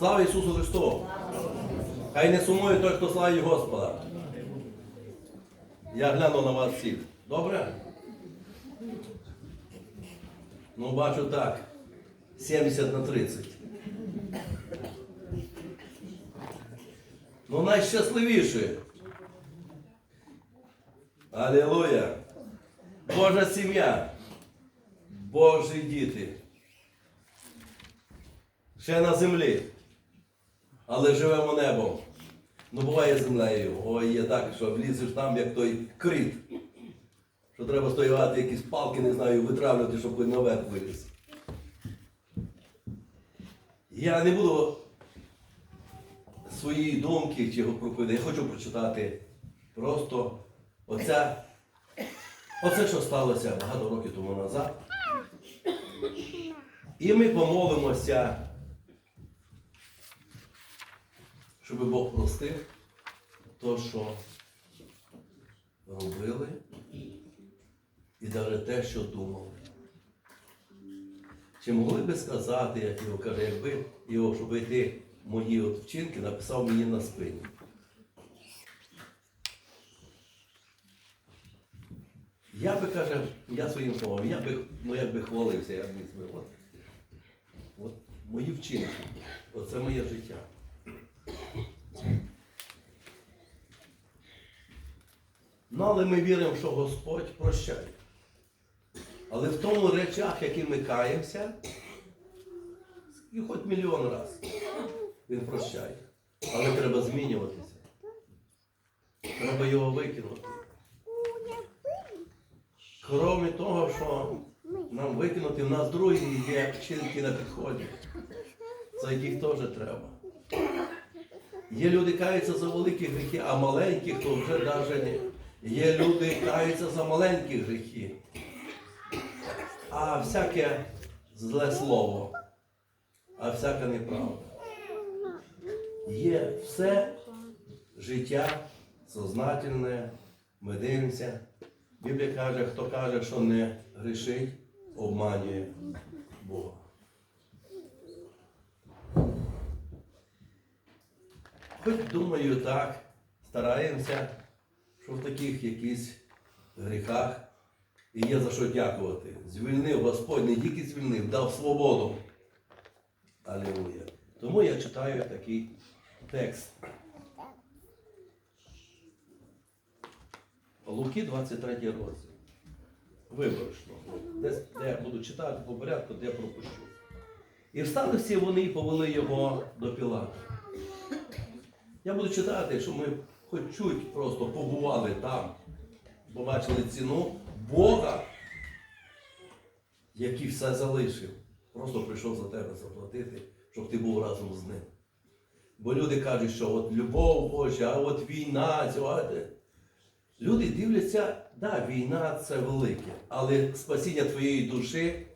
Слава Ісусу Христу! Хай не сумує той, хто славить Господа. Я гляну на вас всіх. Добре? Ну, бачу так. 70 на 30. Ну, найщасливіші. Алілуя! Божа сім'я. Божі діти. Ще на землі. Але живемо небом. Ну буває землею. Ой, є так, що влізеш там, як той крит. Що треба стояти якісь палки, не знаю, витравлювати, щоб хоч наверх виліз. Я не буду свої думки чи проповідати. Я хочу прочитати просто оце, оце, що сталося багато років тому назад. І ми помолимося, щоб Бог простив то, що робили, і навіть те, що думали. Чи могли би сказати, як його каже, якби його, щоб ти мої от вчинки написав мені на спині. Я би каже, я своїм словом, я би, ну як би хвалився, я б міг от, от мої вчинки, оце моє життя. Ну, але ми віримо, що Господь прощає. Але в тому речах, які ми каємося, і хоч мільйон раз, Він прощає. Але треба змінюватися. Треба його викинути. Крім того, що нам викинути, в нас другі є вчинки на підході, за яких теж треба. Є люди каються за великі гріхи, а маленьких то вже навіть не. Є люди каються за маленькі гріхи. А всяке зле слово, а всяка неправда. Є все життя сознательне, ми дивимося. Біблія каже, хто каже, що не грішить, обманює Бога. Хоч думаю так, стараємося, що в таких якісь гріхах і є за що дякувати. Звільнив Господь, не тільки звільнив, дав свободу. Алілуя. Тому я читаю такий текст. Луки 23 розділ. Виборочно. Десь де я буду читати по порядку, де пропущу. І встали всі вони і повели його до Пілата. Я буду читати, щоб ми хоч чуть просто побували там, побачили ціну Бога, який все залишив. Просто прийшов за тебе заплатити, щоб ти був разом з ним. Бо люди кажуть, що от любов Божа, а от війна, цього. Люди дивляться, да, війна це велике, але спасіння твоєї душі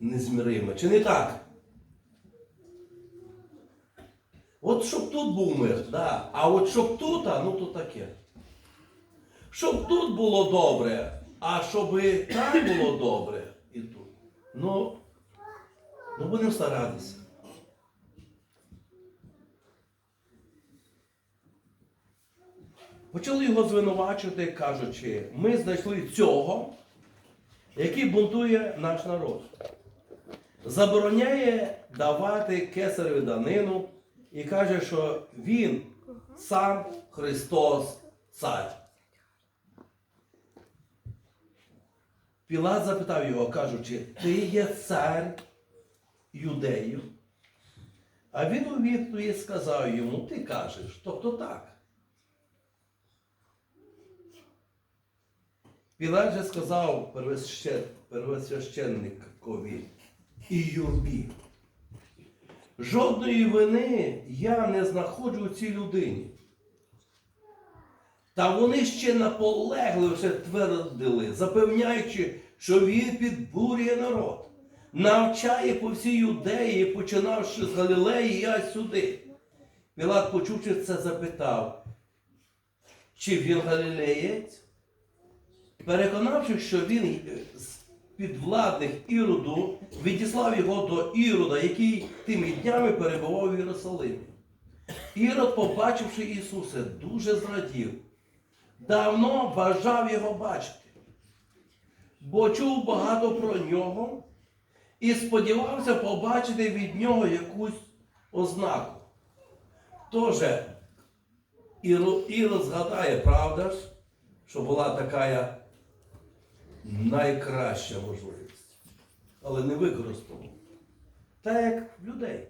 незміриме. Чи не так? От щоб тут був мир, да. а от щоб тут, ну то таке. Щоб тут було добре, а щоб там було добре і тут. Ну, ну будемо старатися. Почали його звинувачувати, кажучи, ми знайшли цього, який бунтує наш народ. Забороняє давати кесареві данину і каже, що він сам Христос цар. Пілат запитав його, кажучи, ти є цар юдеїв? А він у відповідь сказав йому, ти кажеш, тобто так. Пілат же сказав первосвящен- первосвященникові і юрбі. Жодної вини я не знаходжу у цій людині. Та вони ще наполегливіше твердили, запевняючи, що він підбурює народ, навчає по всій юдеї, починавши з Галілеї аж сюди. Пілат, почувши це, запитав, чи він галілеєць? Переконавши, що він підвладних Іроду відіслав його до Ірода, який тими днями перебував в Єрусалимі. Ірод, побачивши Ісуса, дуже зрадів. Давно бажав його бачити, бо чув багато про нього і сподівався побачити від нього якусь ознаку. Тож, Ірод згадає, правда ж, що була така найкраща можливість, але не використовував. Так як людей.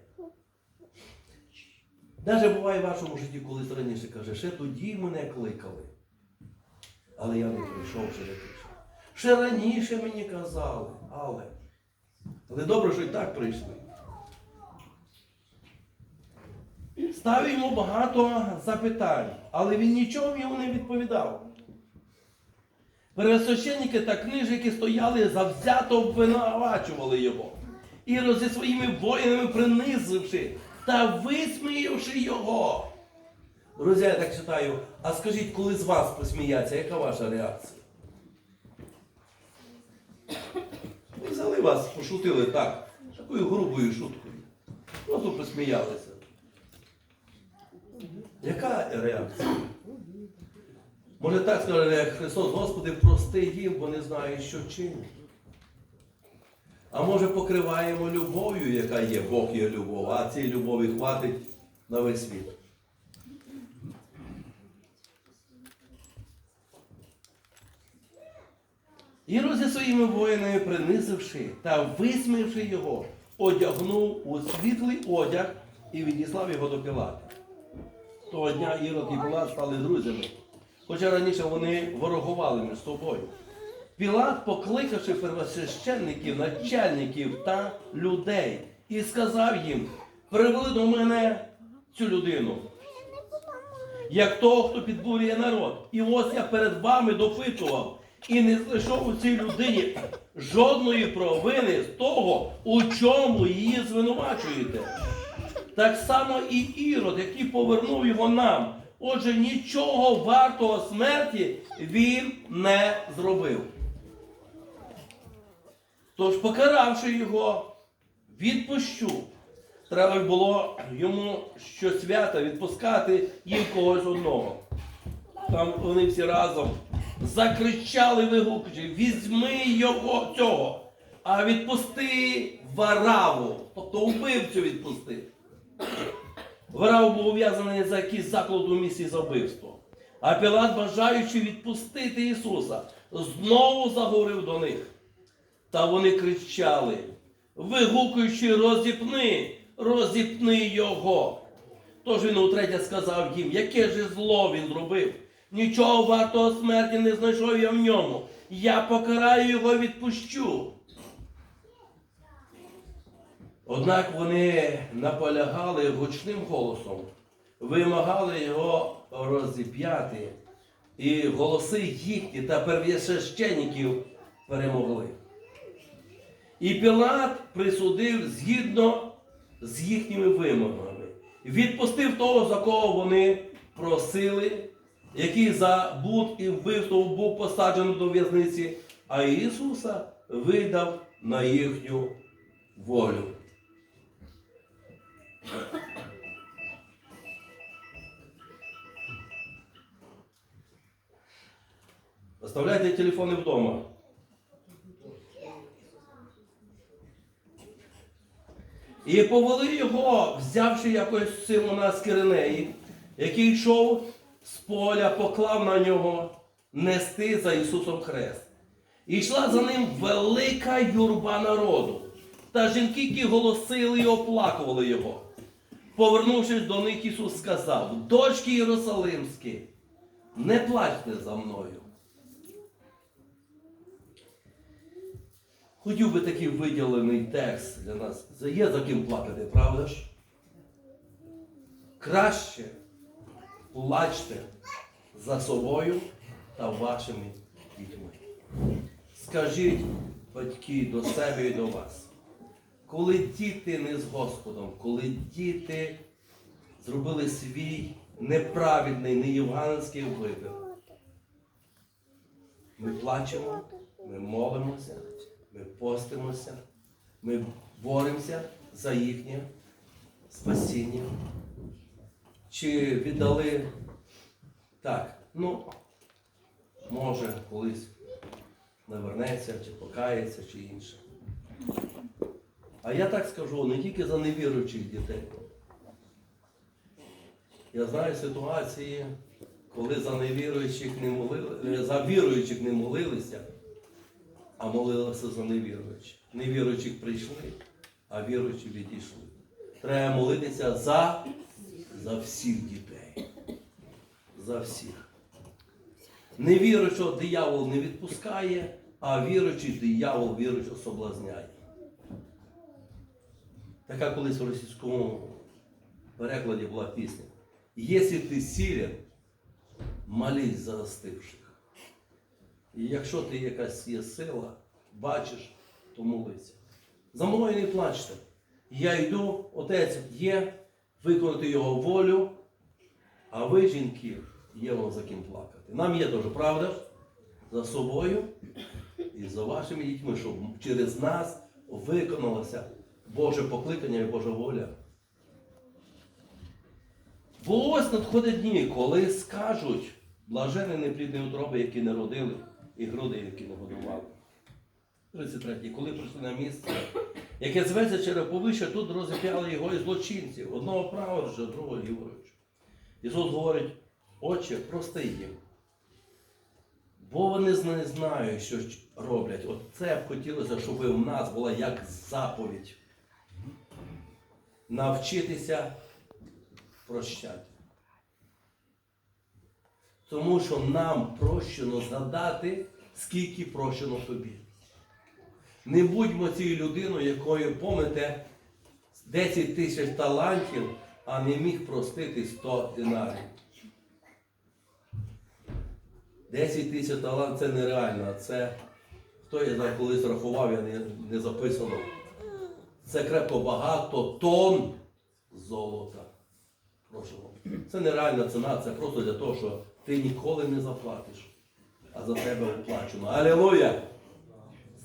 Навіть буває в вашому житті, колись раніше каже, ще тоді мене кликали. Але я не прийшов, ще не. Ще раніше мені казали, але. Але добре, що і так прийшли. Став йому багато запитань, але він нічого йому не відповідав. Первосвященники та книжники стояли завзято обвинувачували його. І зі своїми воїнами принизивши та висміявши його. Друзі, я так читаю, а скажіть, коли з вас посміяться, яка ваша реакція? Ми взяли вас, пошутили так, такою грубою шуткою. Просто посміялися. Яка реакція? Може так скаже Христос, Господи, прости їм, бо не знають, що чинять. А може покриваємо любов'ю, яка є, Бог є любов, а цієї любові хватить на весь світ. Ірод зі своїми воїнами, принизивши та висміявши його, одягнув у світлий одяг і відіслав його до Пілата. Того дня Ірод і Пілат стали друзями, хоча раніше вони ворогували між собою. Пілат, покликавши первосвященників, начальників та людей, і сказав їм: привели до мене цю людину, як того, хто підбурює народ. І ось я перед вами допитував і не знайшов у цій людині жодної провини з того, у чому її звинувачуєте. Так само і Ірод, який повернув його нам. Отже, нічого вартого смерті він не зробив. Тож, покаравши його, відпущу. Треба було йому щосвята відпускати їм когось одного. Там вони всі разом закричали вигукуючи, візьми його цього, а відпусти вараву, тобто убивцю відпусти. Варав був ув'язаний за якийсь заклад у місці за вбивство. А Пілат, бажаючи відпустити Ісуса, знову заговорив до них. Та вони кричали, вигукуючи, розіпни, розіпни його. Тож він утретє сказав їм, яке ж зло він зробив. Нічого вартого смерті не знайшов я в ньому. Я покараю його відпущу. Однак вони наполягали гучним голосом, вимагали його розіп'яти, і голоси їхні та первосвященників перемогли. І Пілат присудив згідно з їхніми вимогами, відпустив того, за кого вони просили, який за буд і вбивство був посаджений до в'язниці, а Ісуса видав на їхню волю. Оставляйте телефони вдома. І повели його, взявши якось Симона з Киринеї, який йшов з поля, поклав на нього нести за Ісусом Хрест. І йшла за ним велика юрба народу, та жінки, які голосили і оплакували його. Повернувшись до них, Ісус сказав: дочки Єрусалимські, не плачте за мною. Хотів би такий виділений текст для нас. Є за ким плакати, правда ж? Краще плачте за собою та вашими дітьми. Скажіть, батьки, до себе і до вас. Коли діти не з Господом, коли діти зробили свій неправедний, неєвангельський вибір, ми плачемо, ми молимося, ми постимося, ми боремося за їхнє спасіння. Чи віддали так, ну, може, колись навернеться, чи покається, чи інше. А я так скажу, не тільки за невіруючих дітей. Я знаю ситуації, коли за невіруючих не молили, за віруючих не молилися, а молилися за невіруючих. Невіруючих прийшли, а віруючі відійшли. Треба молитися за, за всіх дітей. За всіх. Невіруючого диявол не відпускає, а віруючий диявол віруючого соблазняє. Така колись в російському перекладі була пісня. Якщо ти сілен, молись за остивших. І якщо ти якась є сила, бачиш, то молися. За мною не плачте. Я йду, отець є, виконати його волю, а ви, жінки, є вам за ким плакати. Нам є дуже правда за собою і за вашими дітьми, щоб через нас виконалося Боже покликання і Божа воля. Бо ось надходять дні, коли скажуть блажені неплідні утроби, які не родили, і груди, які не годували. 33. Коли прийшли на місце, яке зветься череповище, тут розіп'яли його і злочинців, одного праворуч, другого ліворуч. Ісус говорить, Отче, прости їм. Бо вони не знають, що роблять. От це б хотілося, щоб в нас була як заповідь. Навчитися прощати. Тому що нам прощено згадати, скільки прощено тобі. Не будьмо цією людиною, якою помните 10 тисяч талантів, а не міг простити 100 динарів. 10 тисяч талантів це нереально. Це хто я знаю, колись рахував, я не, не записував. Це крепко багато тонн золота. Прошу. Це нереальна ціна, це просто для того, що ти ніколи не заплатиш, а за тебе оплачено. Алілуя!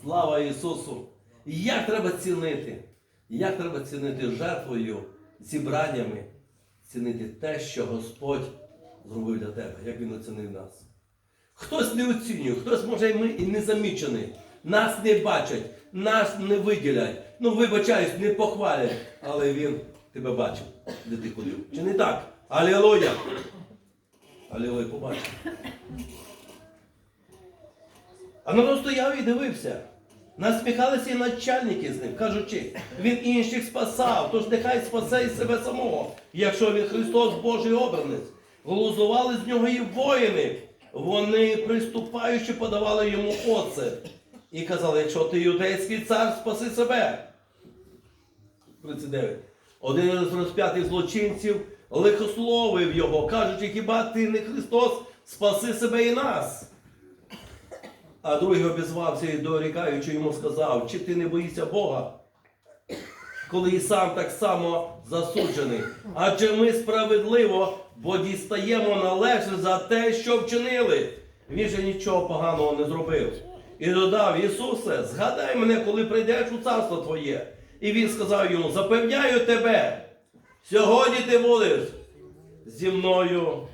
Слава Ісусу! Як треба цінити? Як треба цінити жертвою, зібраннями, цінити те, що Господь зробив для тебе, як Він оцінив нас. Хтось не оцінює, хтось може і ми і не замічений. Нас не бачать, нас не виділять. Ну, вибачаюсь, не похвалять, але він тебе бачив, де ти ходив. Чи не так? Алілуя! Алілуя, побачив. А народ стояв і дивився. Насміхалися і начальники з ним, кажучи, він інших спасав, тож нехай спасе і себе самого, якщо він Христос Божий обранець. Глузували з нього і воїни. Вони, приступаючи, подавали йому оце. І казали, якщо ти юдейський цар, спаси себе. 39. Один із розп'ятих злочинців лихословив його, кажучи, хіба ти не Христос, спаси себе і нас. А другий обізвався і дорікаючи йому сказав, чи ти не боїшся Бога, коли і сам так само засуджений. Адже ми справедливо, бо дістаємо належне за те, що вчинили. Він же нічого поганого не зробив. І додав, Ісусе, згадай мене, коли прийдеш у царство Твоє. І він сказав йому, запевняю тебе, сьогодні ти будеш зі мною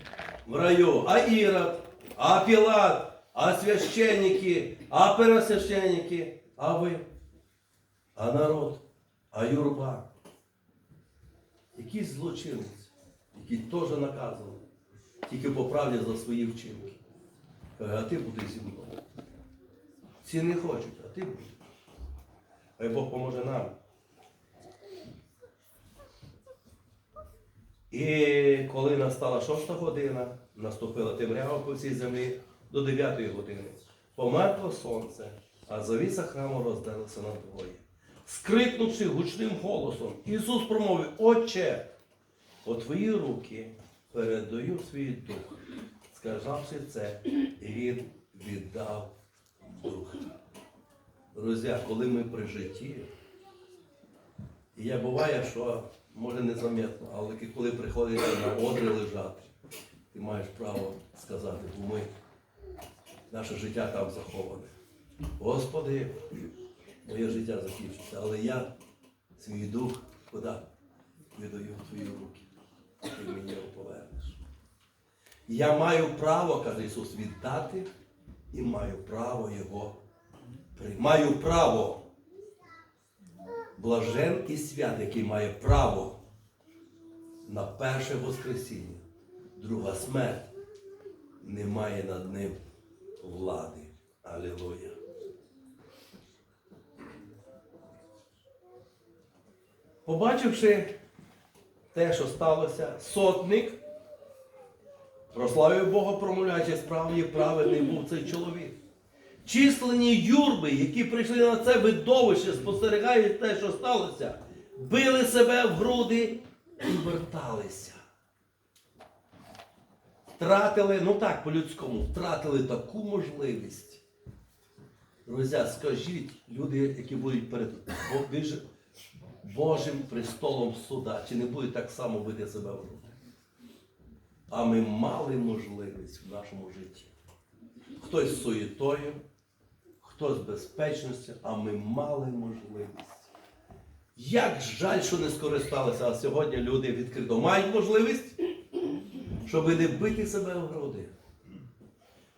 в раю. А Ірод, а Пілат, а священники, а пересвященники, а ви, а народ, а юрба. Якийсь злочинець, який теж наказаний, тільки по правді за свої вчинки. Каже, а ти будеш зі мною. Ці не хочуть, а ти будеш. Хай Бог поможе нам. І коли настала шоста година, наступила темрява по всій землі до дев'ятої години. Померкло сонце, а завіса храму роздалася надвоє. Скрикнувши гучним голосом, Ісус промовив, Отче, у твої руки передаю свій дух. Сказавши це, Він віддав дух. Друзі, коли ми при житті, я буває, що може незаметно, але коли приходиться на одри лежати, ти маєш право сказати, бо ми, наше життя там заховане. Господи, моє життя закінчиться, але я свій дух куди? Віддаю в твої руки. Ти мені його повернеш. Я маю право, каже Ісус, віддати і маю право його прийняти. Маю право. Блажен і свят, який має право на перше Воскресіння, друга смерть не має над ним влади. Алілуя. Побачивши те, що сталося, сотник, прославив Бога, промовляючи, справді праведний був цей чоловік. Численні юрби, які прийшли на це видовище, спостерігають те, що сталося, били себе в груди і верталися. Втратили, ну так, по-людському, втратили таку можливість. Друзі, скажіть, люди, які будуть перед Божим престолом суда, чи не будуть так само бити себе в груди? А ми мали можливість в нашому житті. Хтось з суєтою, хтось з безпечністю, а ми мали можливість. Як жаль, що не скористалися, а сьогодні люди відкрито мають можливість, щоб не бити себе в груди.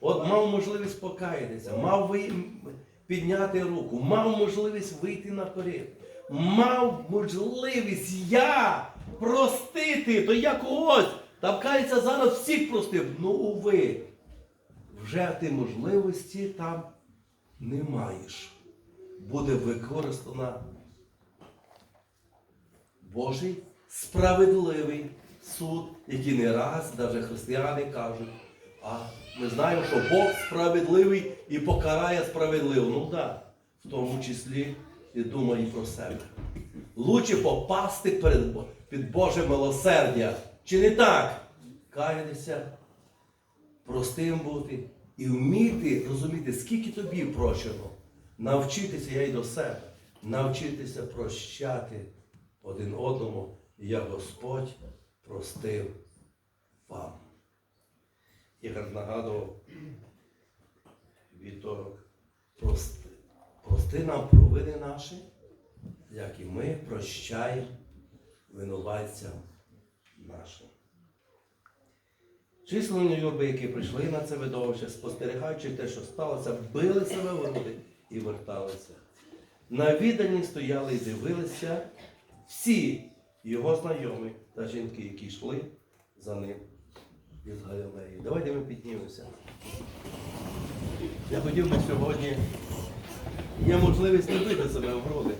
От мав можливість покаятися, мав підняти руку, мав можливість вийти на корів, мав можливість я простити, то я когось. Там кається зараз всіх простив. Ну, уви, вже ти можливості там не маєш. Буде використана Божий справедливий суд, який не раз навіть християни кажуть. А ми знаємо, що Бог справедливий і покарає справедливо. Ну так, в тому числі і думає про себе. Лучше попасти перед, під Боже милосердя. Чи не так? Каятися, простим бути і вміти розуміти, скільки тобі прощено. Навчитися, я й до себе, навчитися прощати один одному, як Господь простив вам. Ігор нагадував вівторок, прости, прости нам провини наші, як і ми прощаємо винуватцям нашим. Численні юрби, які прийшли на це видовище, спостерігаючи те, що сталося, били себе в груди і верталися. На віддані стояли і дивилися всі його знайомі та жінки, які йшли за ним із Галилеї. Давайте ми піднімемося. Я хотів би сьогодні, є можливість не бити себе в груди.